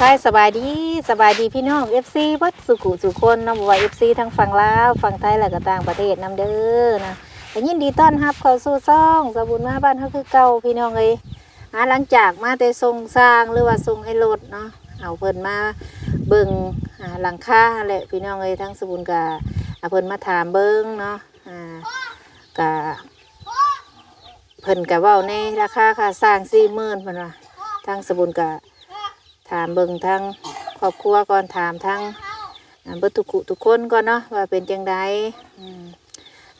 กรายสบายดีสบายดีพี่น้อง FC วัดสุขุสุคนนาะบ่ว่า FC ทั้งฝั่งลาวฝั่งไทยและก็ต่างประเทศนํเด้อนะยินดีต้อนรับเข้าสู่ซ่องสบุญมาบ้านเฮาคือเก่าพี่น้องเอ้ยหาหลังจากมาแต่ทรงสร้างหรือว่าทรงให้รถเนาะเอาเพิ่นมาเบิ่งหลังคาแหละพี่น้องเอ้ยทั้งสบุญก็เอาเพิ่นมาถามเบิ่งเนาะอ่าก็เพิ่นก็เว้าในราคาค่าสร้าง40,000เพิ่นว่าทางสบุญก็ ถามเบิ่งทั้งครอบครัวก่อนถามทั้งเบิดทุกุทุกคนก่อนเนาะว่าเป็นจังได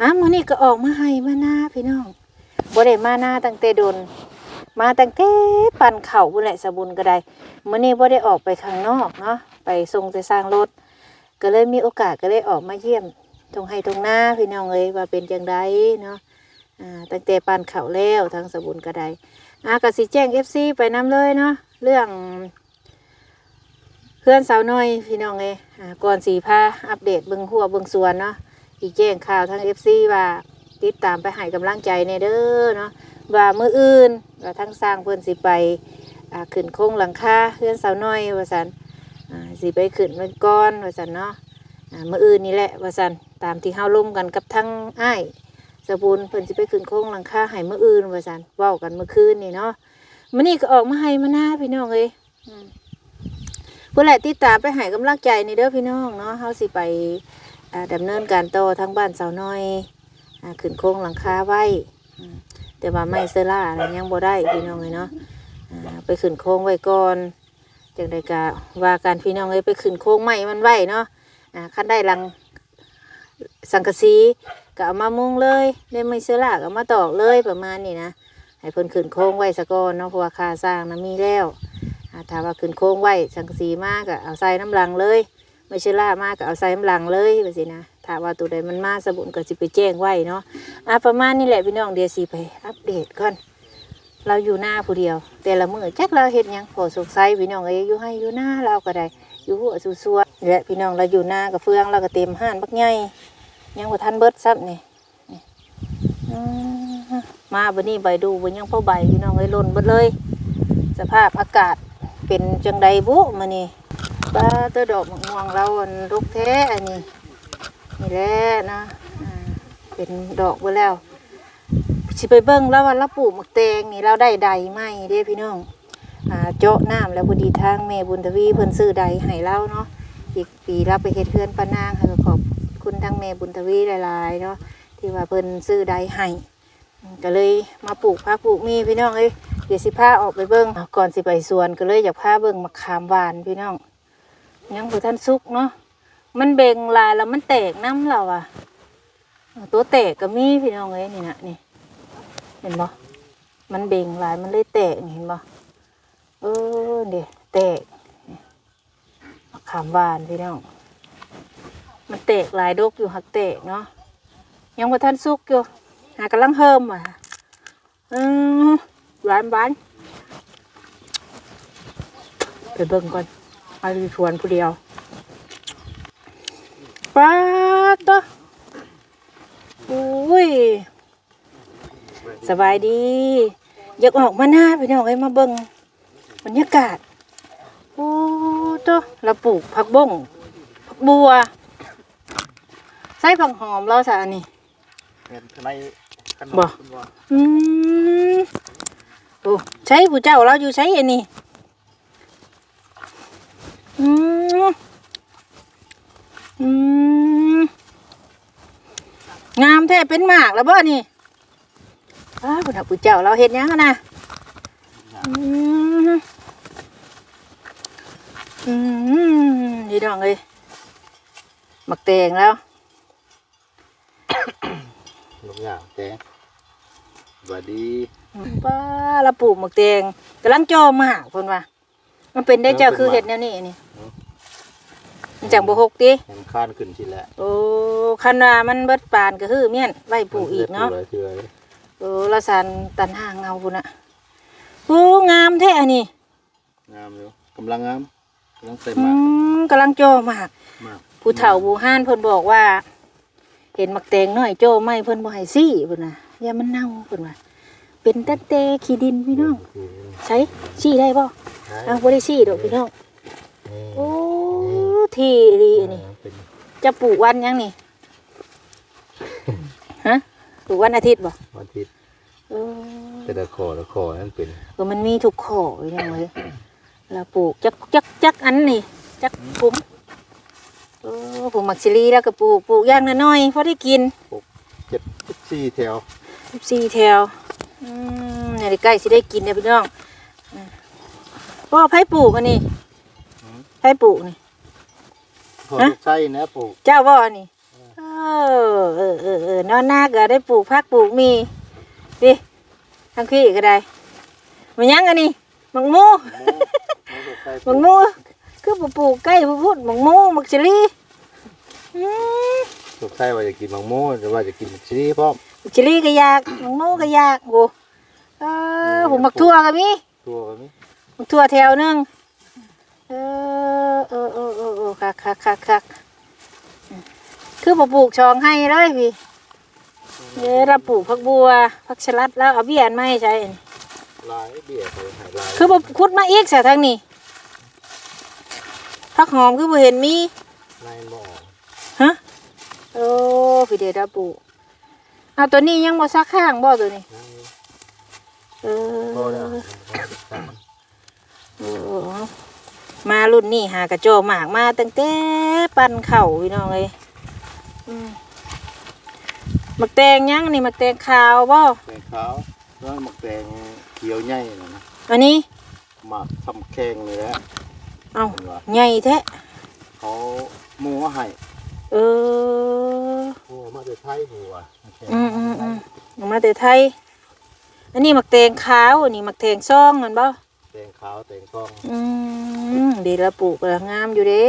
อ้ามื้อนี้ก็ออกมาให้มาหน้าพี่น้องบ่ได้มาหน้าตั้งแต่โดนมาตั้งแต่ปั่นเข่าวพุ่นแหละสบุญก็ได้มื้อนี้บ่ได้ออกไปข้างนอกเนาะไปส่งแต่สร้างรถ ก็เลยมีโอกาสก็เลยออกมาเยี่ยมตรงให้ตรงหน้าพี่น้องเอ้ยว่าเป็นจังไดเนาะอ่าตั้งแต่ปั่นเข่าแล้วทางสบุญก็ได้อากสิแจ้ง FC ไปนํเลยเนาะเรื่อง พื่อนสาวน้อยพี่น้องเอยก่อนสีพาอัปเดตเบิงหัวเบิงสวนเนาะอีแจ้งข่าวทั้งเอฟซีว่าติดตามไปให้กำลังใจในเด้อเนาะว่ามืออื่นว่าทั้งสร้างเพื่อนสิไปขึ้นโค้งหลังคาเพื่อนสาวน้อยว่าสันสิไปขึ้นเป็นก้อนว่าสันเนาะมืออื่นนี่แหละว่าสันตามที่เฮาล่มกันกับทั้งอ้ายสบุญเพิ่นสิไปขึ้นโค้งหลังคาให้มืออื่นว่าสันเว้ากันเมื่อคืนนี่เนาะมื้อนี้ก็ออกมาให้มาหน้าพี่น้องเอ้ยอืม ผู้ใหญ่ติดตามไปให้กำลังใจในเด้อพี่น้องเนาะเฮาสิไปอ่าดำเนินการต่อทั้งบ้านเสาน้อยขึ้นโครงหลังคาไว้แต่ว่าไม่เซล่าอะไรยังบ่ได้พี่น้องเลยเนาะไปขึ้นโครงไว้ก่อนจังใดกะว่าการพี่น้องเลยไปขึ้นโครงไม้มันไว้เนาะอ่าคันได้หลังสังกะสีก็เอามามุงเลยได้ไม่เซล่าก็มาตอกเลยประมาณนี้นะให้เพิ่นขึ้นโครงไว้ซะก่อนเนาะเพราะว่าค่าสร้างนะมีแล้ว ถ้าว่าขึ้นโค้งไว้สังสีมากก็เอาใส่น้ำลังเลย ไม่ใช่ล่ามากก็เอาใส่น้ำลังเลยแบบสินะถ้าว่าตัวใดมันมาสบุนก็สิไปแจ้งไว้เนาะอะประมาณนี้แหละพี่น้องเดี๋ยวสิไปอัปเดตก่อนเราอยู่หน้าผู้เดียว แต่ละมือจักเราเห็นยังพอสงสัยพี่น้องเอ้ยอยู่ให้อยู่หน้าเราก็ได้อยู่หัวสู้ซัวๆและพี่น้องเราอยู่หน้ากับเฟืองเราก็เต็มห้านบักใหญ่ยังบ่ทันเบิดซับนี่นี่มาบัดนี้ใบดูบ่ยังพ่อใบพี่น้องเอ้ยล่นเบิดเลย สภาพอากาศ เป็นจังใดบุมานี่ป้าตัวดอกมะม่วงเราอันลูกแท้อันนี้นี่แหละนะเป็นดอกไปแล้วสิไปเบิ่งแล้วว่าเราปลูกหมกแตงนี่เราได้ใดไหมเด้พี่น้องอ่าเจาะน้ำแล้วพอดีทางแม่บุญทวีเพิ่นซื้อใดให้เราเนาะอีกปีเราไปเฮ็ดเพื่อนป้านางค่ะขอบคุณทางแม่บุญทวีหลายๆเนาะที่ว่าเพิ่นซื้อใดให้ก็เลยมาปลูกพักปลูกมีพี่น้องเอ้ย เดี๋ยวสิพาออกไปเบิ้งอะก่อนสิไปสวนก็เลยอยากพาเบิ้งมะขามหวานพี่น้องยังบ่ทันสุกเนาะมันเบ่งลายแล้วมันแตกน้ำเราอะตัวแตกก็มีพี่น้องเอ้ยนี่นะนี่ เห็นบ่มันเบ่งลายมันเลยแตกเห็นบ่เออเดี๋ยวแตกมะขามหวานพี่น้องมันแตกลายดกอยู่หักแตกเนาะยังบ่ทันสุกอยู่หากำลังเฮิมอะอืม หวานหวานไปเบิ่งก่อนเอาไปชวนผู้เดียวป้าดตัวอุ้ยสบายดี อยากออกมาหน้าไปน้องไอ้ยมาเบิ่งบรรยากาศโอ้ตัวเราปลูกผักบ้งผักบัวใส่ผักหอมเราสะอันนี้เห็นทำไมขนมบ่คุณบ่อืม โอ้ใช้ผู้เจ้าเราอยู่ใช้อันนี้อืมอืมงามแท้เป็นหมากแล้วบ่นี่อ้าวคุณเอาผู้เจ้าเราเห็นยังอะนะอืมอืมดีดองเลยหมักแตงแล้วลูกยางแต่สวัสดี ป้าละปลูกหมกแตงกำลังจอมากคนว่า มันเป็นได้เจ้าคือเห็ดแนวนี้นี่มันจังบ่หกติเห็นข้านขึ้นทีละโอ้คันว่ามันเบิดปานก็คือเมี่ยนไว้ปลูกอีกเนาะเลยเถื่อยโอ้ละสันตันห่างเงาพุ่นน่ะโอ้งามแท้อันนี้งามอยู่กำลังงามกำลังเต็มอืมากมกำลังโจอมากมากผู้เฒ่าบูฮานเพิ่นบอกว่า เห็นหมักแตงน้อยโจไม่เพิ่นบ่ให้ซี่เพิ่นน่ะอย่ามันเน่าเพิ่นว่าไป เป็นตั้งแต่ขี้ดินพี่น้องคือใช้ชี้ได้บ่ใช่อ้าวบ่ได้ชี้ดอกพี่น้องนี่โอ้ที่ดีอันนี้เป็นจะปลูกวันยังนี่ฮะปลูกวันอาทิตย์บ่วันอาทิตย์เออแต่ละคอละคอนั่นเป็นเออมันมีทุกข้ออยู่เนี่ยเลยเราปลูกจักจักจักอันนี่จักผมเออปลูกมักซิลีแล้วก็ปลูกปลูกอย่างน้อยๆพอได้กินเจ็ดสิบสี่แถวสิบสี่แถว อืมในใกล้สิได้กินเนี่ยพี่น้องอืมพ่อไผ่ปลูกอันนี้ไผ่ปลูกนี่พอฮะลูกไส้นะปลูก เจ้าบ่อนี่เออเออเออเออนอนหน้าก็ได้ปลูกพักปลูกมีดิทั้งพี่ก็ได้มันยังอันนี้มังมูหมูหมูลูกไส้ปมัลูงกมูคือปลูกปลูกใกล้พูดมังมูมักซิลีอืมลูกไส้ว่าจะกินมังโม่หรือว่าจะกินชีสพร้อ มมักซิลีก็อยากมังมูก็อยากโอ้เออผมมักทั่วก็มีตัวแบบนี้มักทั่วแถวหนึงเออเออเออเออเออคักคักคักคักคือปลูกชองให้เลยพี่เดี๋ยวเราปลูกผักบัวผักสลัดแล้วเอาเบี้ยนมาให้ใช้อันนี้ลายเบี้ยเขาหายลายคือบ่ขุดมาอีกใส่ทางนี้ผักหอมคือบ่เห็นมีลายบ่ออก ฮะ โอ้พี่เดชเราปลูก เอาตัวนี้ยังบ่ซักข้างบ่ตัวนี้นั่นเอบ่ได้อเออ มารุ่นนี้หากระโจหมากมาตั้งแต่ปั้นเข่าพี่น้องเลยอืมมักแตงยังนี่มักแตงขาวบ่แตงขาวแล้วหมักแตงเขียวใหญ่นะนะอันนี้ หมักทำแข้งเลยแหละเอ้า เห็นว่าใหญ่แท้เขาหมูมาให้ เออหมูมาจากไทยหัวอืมอืมอืมออกมาแต่ไทย อันนี้หมักแตงขาวอันนี้หมักแตงซองนั่นบ่แตงขาวแตงทอง อืมดีละปลูกละงามอยู่เด้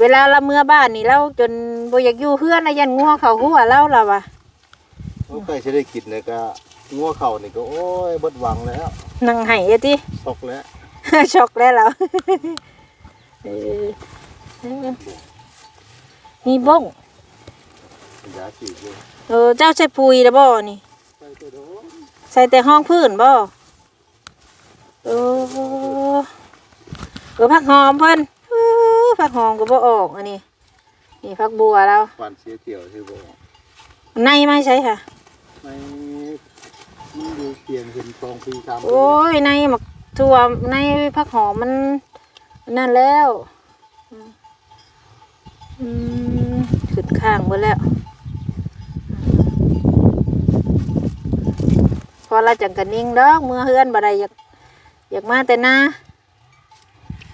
เวลาเราเมื่อบ้านนี่เราจนบ่อยากอยู่เพื่อนนะยันงัวเขาหัวเราล่ะวะโอ้ใกล้จะได้กินเลยก็งัวเข่านี่ก็โอ้ยเบดหวังแล้วนั่งไห้อะติตกแล้วช็อกแล้วเราเออ มีบ้งยาสีเลยเออเจ้าใช้ปุ๋ยแล้วบ่นี่ ใส่ตัวโดนใส่แต่ห้องพื้นบ่เออเออผักหอมเพิ่นเออผักหอมก็บ่ออกอันนี้ นี่ผักบัวแล้วปันเสียเตี่ยวคือบอกในไม่ใช่ค่ะไม่มันดูเปลี่ยนเป็นฟองปีสามปีโอ้ยในหมักถั่วในผักหอมมันนั่นแล้วอืม ขึ้นข้างหมดแล้ว พอเราจังกันนิ่งดอกเมื่อเฮือนบ่ได้อยากอยากมาแต่หน้า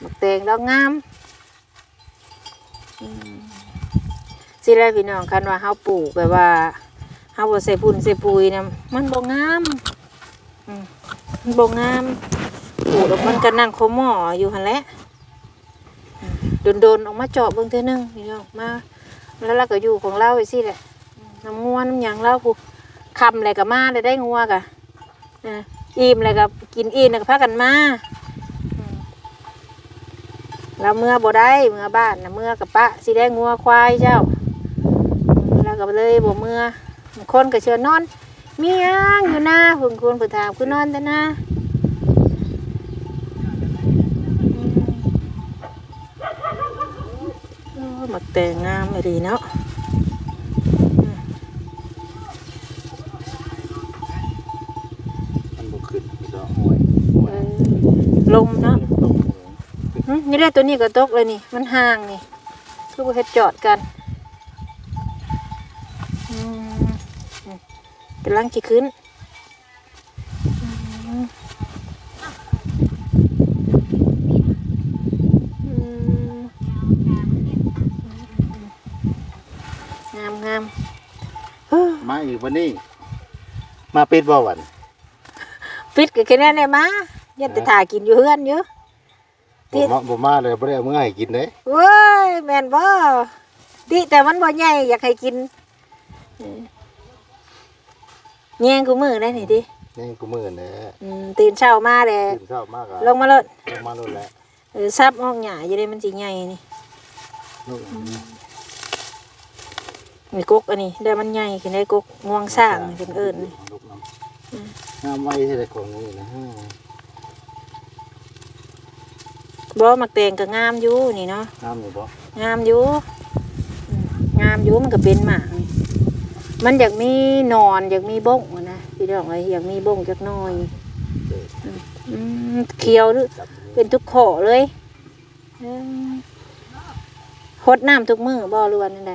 หมักแตงดอกงามสิได้พี่น้องคันว่าเฮาปลูกแบบว่าเฮาบ่ใส่พุ่นใส่ปุ๋ยนะมันบ่งามมันบ่งามปลูกแล้วมันก็นั่งโคหม้ออยู่หั่นแหละ โดนๆออกมาเจาะเบิ่งเท่อนึงพี่น้องมาแล้วเราก็อยู่ของเราไว้สิแหละน้ำงัวน้ำหยังเราผูคำอะไรก็มาเลยได้งัวกะอะอิ่มเลยกับกินอิ่มกับพากันมาอืมเราเมื่อบ่ได้เมื่อบ้านนะเมื่อกับปะสิได้งัวควายเจ้าเราก็เลยบ่เมื่อคนก็เชิญนอนมียังอยู่นะเพิ่นคนเพิ่นถามคือนอนแต่นะ อืมโอ้หมักแต่งงามเลยดีเนาะมันบุขึ้นอีกดอกห้วยเออลมเนาะตกหึนี่แหละตัวนี้ก็ตกเลยนี่ มันห่างนี่คือบ่เฮ็ดจอดกันอืมอืมกำลังจะขึ้นามงามเฮ้อมาอีกวันนี้ มาปิดบ่วันปิดก็แค่นั้นแหละมายันแต่ถ่ากินอยู่เฮือนอยู่ปิบ่ดมาบ่มาเลยบ่ได้เอามื่อให้กินเด้เว้ยแม่นบ่ดิแต่มันบ่ใหญ่อยากให้กินเออแยงกูมือได้นี่ดินี่กูมื้อแหละอืมตื่นเช้ามาเลยตื่นเช้ามากอะลงมาเลยลงมาโลดแล้วเออซับออกหญ้าอยู่ได้มันสิใหญ่นี่ลูก มีกกอันนี้ได้มันใหญ่ขึ้นได้กกงวงสร้างนี่เป็นเอิญนี่ลูกน้ำงามไว้ที่ได้ของนี้นะฮะบ่มักแตงก็งามอยู่นี่เนาะงามอยู่บ่งามอยู่อืมงามอยู่มันก็เป็นหมากนี่มันอยากมีหนอนอยากมีบ้งอะนะพี่น้องเอ้ยอยากมีบ้งจักหน่อยเด็กอืมเขียวหรือจับเป็นทุกข้อเลยอืมหดน้ำทุกมือบ่หรือวันนั่นใด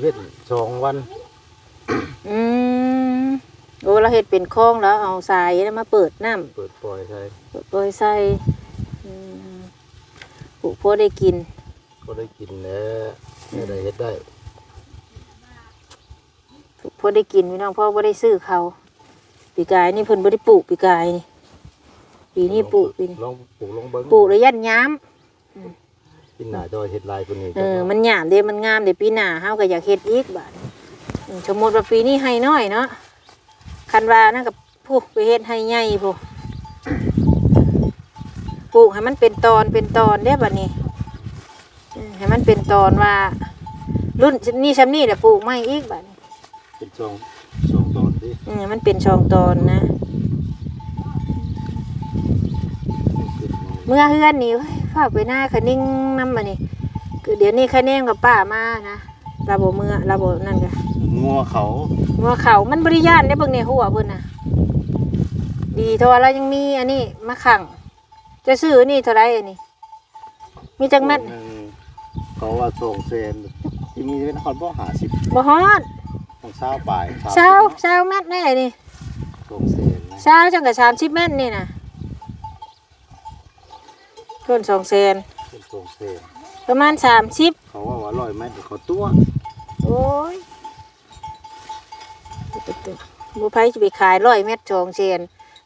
เว้นสองวันอืมโอ้เราเห็ดเป็นคลองแล้วเอาทรายแล้วมาเปิดน้ำเปิดปล่อยใช่เปิดโปรยใส่อืมปลูกพอได้กิน ก็ได้กินแล้วไม่ได้เฮ็ดได้ปลูกพอได้กินพี่น้องพ่อบ่ได้ซื้อเขาปีกายนี่เพิ่นบ่ได้ปลูกปีกายนี่ปีนี้ปลูกปีนี้ลองปลูกลองเบิ่งปลูกระยันย้ำ กินหน้าจอยเฮ็ดลายคนนี้เออมันหยามเด้มันงามเด้ปีหน้าเฮาก็อยากเฮ็ดอีกบาดอืมสมมุติว่าปีนี้ให้น้อยเนาะคันว่านั่นกับผู้ไปเฮ็ดให้ใหญ่ผู้ปลูกให้มันเป็นตอนเป็นตอนเด้บัดนี้อืมให้มันเป็นตอนว่า รุ่นนี่ซำนี่แหละปลูกไม่อีกบัดนี้เป็นสองสองตอนที่อืมมันเป็นช่องตอนนะ เมื่อเฮือนนี่เฮ้ยฝากไปหน้าคะนิ่งน้ำมานี่คือเดี๋ยวนี้คะแนนกับป้ามานะระบบเมื่อระบบนั่นก็งัวเขาว่าเขามันบริยานได้เบิ่งในหัวเพิ่นน่ะ ดีเท่าว่าเรายังมีอันนี้มาขังจะซื้ออันนี่เท่าไรอันนี้ มีจังแม่นหนึ่งเขาว่าส่งเซนที่มีเป็นนครบ่หาสิบบ่ฮอดของเช้าบ่ายเช้าเช้าแม่นแน่นี่ส่งเซนนะเช้าจังกับสามสิบแม่นนี่น่ะ ต้นสองแสนเป็นส่งเซนประมาณสามสิบเขาว่าว่าร้อยเมตรเขาตัวโอ้ยบุไผจะไปขายร้อยเม็ดสองแสน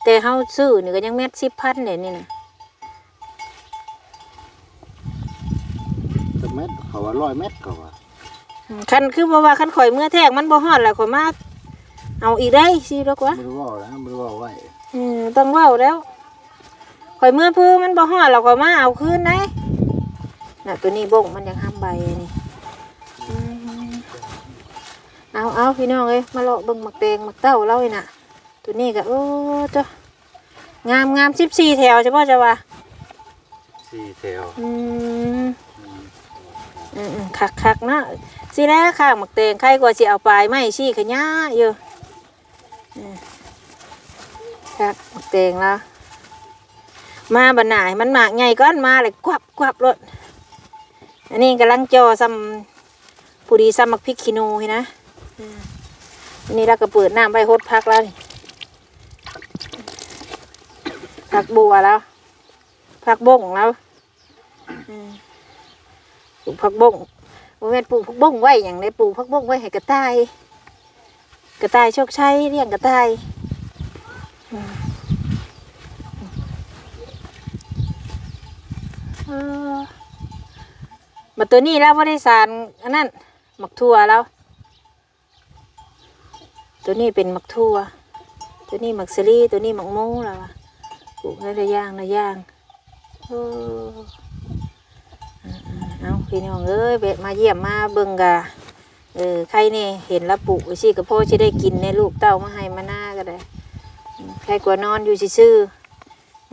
แต่เฮาซื้อนี่ก็ยังเม็ดสิบพันเลยนี่น่ะแต่เมตรเขาว่าร้อยเมตรเขาว่าคันคือบ่ว่าคันข่อยเมื่อแทกมันบ่ฮอดแล้วข่อยมาเอาอีกได้สิดอกวะไม่รู้ว่านะไม่รู้ว่าไว้ อืมต้องเว้าแล้ว ข่อยเมื่อพื้นมันบ่ฮอดแล้วข่อยมาเอาคืนได้น่ะตัวนี้บ่งมันยังห้ามใบอันนี่อืมเอาเอาพี่น้องเอ้ยมาเลาะเบิ่งหมักแตงหมักเต้าเราอีน่ะ ตัวนี้ก็โอ้จ้ะงามงาม14แถวเฉพาะจะว่าสี่แถวอืมอืมอืมคักคักๆเนาะสิแล้วข้างหมักแตงใครกว่าสิเอาปลายไม้ชี้ขะยะอยู่อืมครับหมักแตงแล้ว มาบันหนมันหมากใหญ่ก้อนมาเลยกวับกวับรถอันนี้กำลังจอซ้ำผู้ดีซ้ำมักพริกขี้นูเห็นนะอันนี้เราก็เปิดน้ำไปหดพักแล้วนี่พักบัวแล้วผักบงแล้วปลูกผักบงโมเมนปลูกผักบงไว้อย่างไรปลูกผักบงไว้ให้กระต่าย กระต่ายโชคชัยเลี้ยงกระต่ายอืมเออ มาตัวนี้แล้วบริสารอันนั้นหมักทั่วแล้ว ตัวนี้เป็นหมักทั่ว ตัวนี้หมักสลีตัวนี้หมักมูแล้วอะปลูกได้ระย่างระย่างโอ้เอาพี่น้องเอ้ยเบมาเยี่ยมมาเบิ่งกะเออใครเนี่ยเห็นแล้วปลูกไว้สิกับพ่อจะได้กินในลูกเต้ามาให้มาหน้าก็ได้ใครกว่านอนอยู่ซื่อ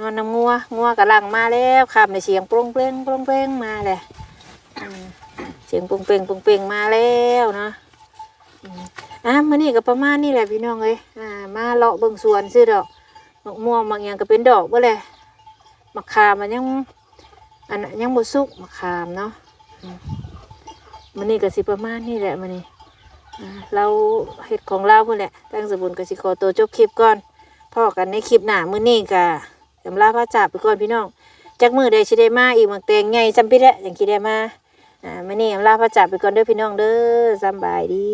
นอนน้ำงัวงัวกำลังมาแล้วขับในเสียงปร่งเปร่งปร่งเปร่งมาเลยเสียงปร่งเปร่งปร่งเปร่งมาแล้วเนาะอะมื่อนี้ก็ประมาณนี้แหละพี่น้องเอ้ยอ่ามาเลาะเบิ่งสวนซื้อดอกมะม่วงบางอย่างก็เป็นดอกเบ่เลยมะขามมันยังอันน่ะยังบ่สุกมะขามเนาะอืมมันนี่ก็สิประมาณนี้แหละมันนี่เราเฮ็ดของเราพุ่นแหละตั้งสบุญกสิขอตัวจบคลิปก่อนพอกันในคลิปหน้ามื้อนี้ก็ำลาพระจ่าไปก่อนพี่น้องจักมือใดชิได้มาอีกมังเตงไงจำปิดแหละอย่างคิดได้มาอ่ามานี่อำลาพระจ่าไปก่อนเด้อพี่น้องเด้อสำบายดี